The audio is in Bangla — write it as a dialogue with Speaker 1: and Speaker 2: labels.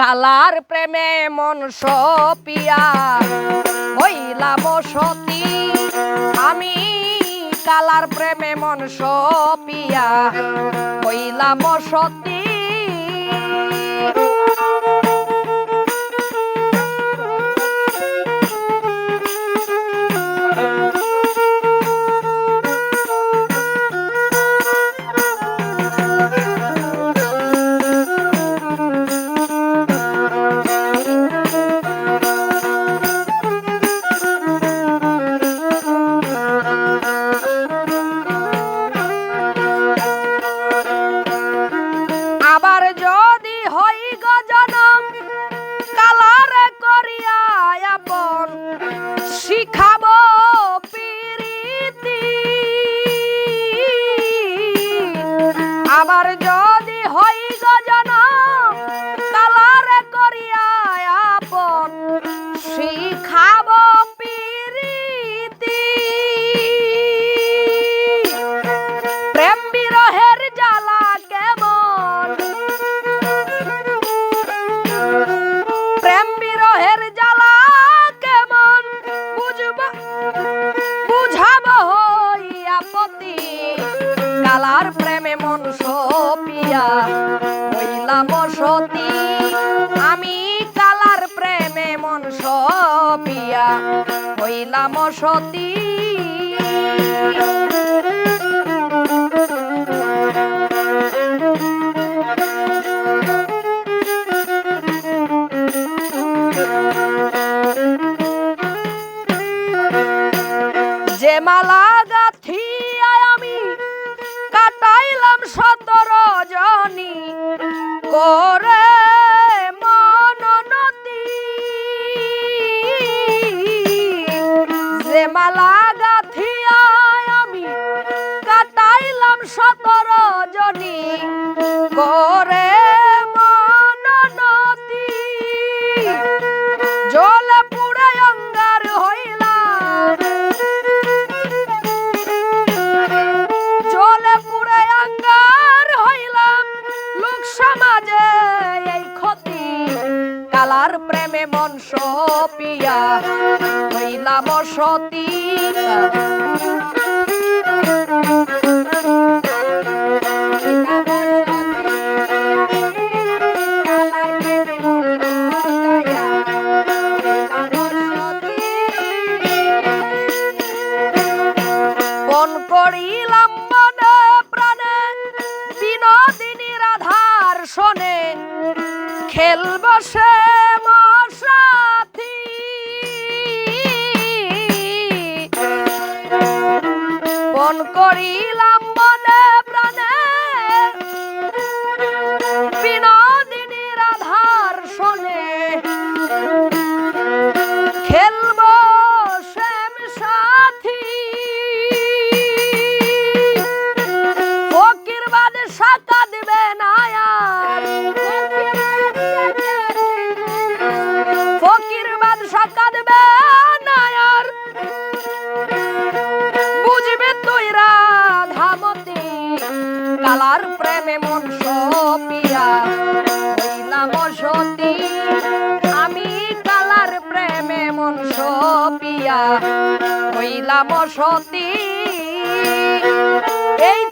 Speaker 1: কালার প্রেমে মন সপিয়া। হইলাম সতী আমি কালার প্রেমে মন সপিয়া। হইলাম সতী আবার যদি হইলাম সতী। আমি কালার প্রেমে মন সপিয়া। হইলাম সতী। যে মালা গাথিয়া আমি কাটাইলাম সতর জনি করে মননতি যে মালা গাথিয়া আমি কাটাইলাম সতর জনি। করে সমাজে এই ক্ষতি কালার প্রেমে মন সপিয়া হইলাম সতী। করিলাম হইলাম সতী। এই